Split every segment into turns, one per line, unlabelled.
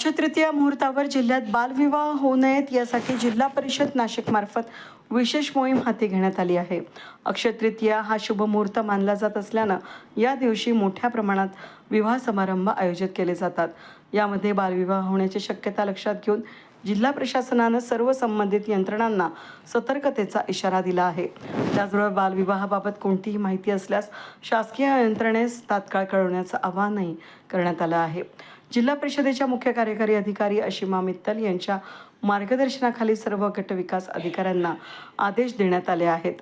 अक्षयतृतीया मुहूर्तावर जिल्ह्यात बालविवाह होऊ नयेत यासाठी जिल्हा परिषद नाशिकमार्फत विशेष मोहीम हाती घेण्यात आली आहे. अक्षयतृतीया हा शुभ मुहूर्त मानला जात असल्यानं या दिवशी मोठ्या प्रमाणात विवाह समारंभ आयोजित केले जातात. यामध्ये बालविवाह होण्याची शक्यता लक्षात घेऊन जिल्हा प्रशासनानं सर्व संबंधित यंत्रणांना सतर्कतेचा इशारा दिला आहे. त्याचबरोबर बालविवाहाबाबत कोणतीही माहिती असल्यास शासकीय यंत्रणेस तात्काळ कळवण्याचं आवाहनही करण्यात आलं आहे. जिल्हा परिषदेच्या मुख्य कार्यकारी अधिकारी अशिमा मित्तल यांच्या मार्गदर्शनाखाली सर्व गटविकास अधिकाऱ्यांना आदेश देण्यात आले आहेत.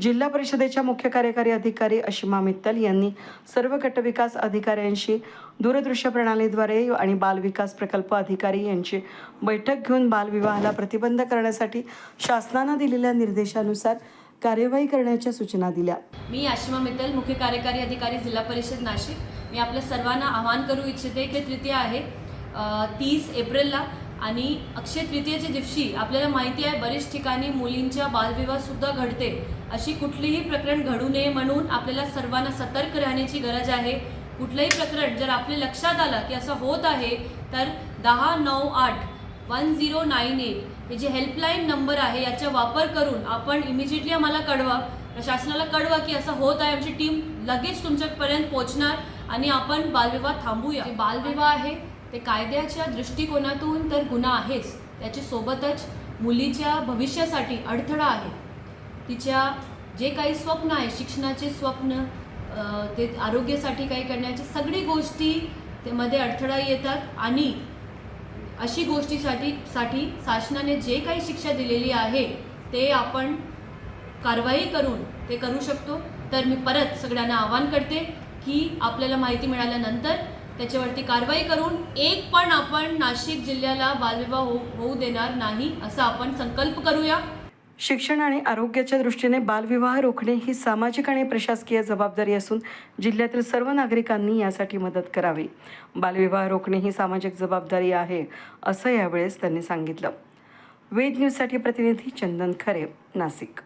जिल्हा परिषदेच्या मुख्य कार्यकारी अधिकारी अशिमा मित्तल यांनी सर्व गटविकास अधिकाऱ्यांशी दूरदृश्य प्रणालीद्वारे आणि बालविकास प्रकल्प अधिकारी यांची बैठक घेऊन बालविवाहाला प्रतिबंध करण्यासाठी शासनानं दिलेल्या निर्देशानुसार कार्यवाही करण्याच्या सूचना दिल्या.
मी आशिमा मित्तल मुख्य कार्यकारी अधिकारी जिल्हा परिषद नाशिक. मी आपल्या सर्वांना आवाहन करू इच्छिते की तृतीया आहे तीस एप्रिलला. आणि अक्षय तृतीयेच्या दिवशी आपल्याला माहिती आहे बरेच ठिकाणी मुलींच्या बालविवाहसुद्धा घडते. अशी कुठलीही प्रकरण घडू नये म्हणून आपल्याला सर्वांना सतर्क राहण्याची गरज आहे. कुठलंही प्रकरण जर आपल्या लक्षात आलं की असं होत आहे तर दहा नऊ आठ वन झिरो नाईन एट हे जे हेल्पलाईन नंबर आहे याचा वापर करून आपण इमिजिएटली आम्हाला कळवा. प्रशासनाला कळवा की असं होत आहे. आमची टीम लगेच तुमच्यापर्यंत पोहोचणार आणि आपण बालविवाह थांबूया. जे बालविवाह आहे ते कायद्याच्या दृष्टिकोनातून तर गुन्हा आहेच. त्याच्या सोबतच मुलीच्या भविष्यासाठी अडथळा आहे. तिच्या जे काही स्वप्न आहे शिक्षणाचे स्वप्न ते आरोग्यासाठी काही करण्याच्या सगळी गोष्टी त्यामध्ये अडथळा येतात आणि अशी गोष्टीसाठी साठी शासनाने जे काही शिक्षा दिलेली आहे ते आपण कारवाई करून ते करू शकतो. तर मी परत सगळ्यांना आवाहन करते की आपल्याला माहिती मिळाल्यानंतर त्याच्यावरती कारवाई करून एक पण आपण नाशिक जिल्ह्याला बालविवाह होऊ होऊ देणार नाही असा आपण संकल्प करूया.
शिक्षण आणि आरोग्याच्या दृष्टीने बालविवाह रोखणे ही सामाजिक आणि प्रशासकीय जबाबदारी असून जिल्ह्यातील सर्व नागरिकांनी यासाठी मदत करावी. बालविवाह रोखणे ही सामाजिक जबाबदारी आहे असं यावेळेस त्यांनी सांगितलं. वेद न्यूजसाठी प्रतिनिधी चंदन खरे नाशिक.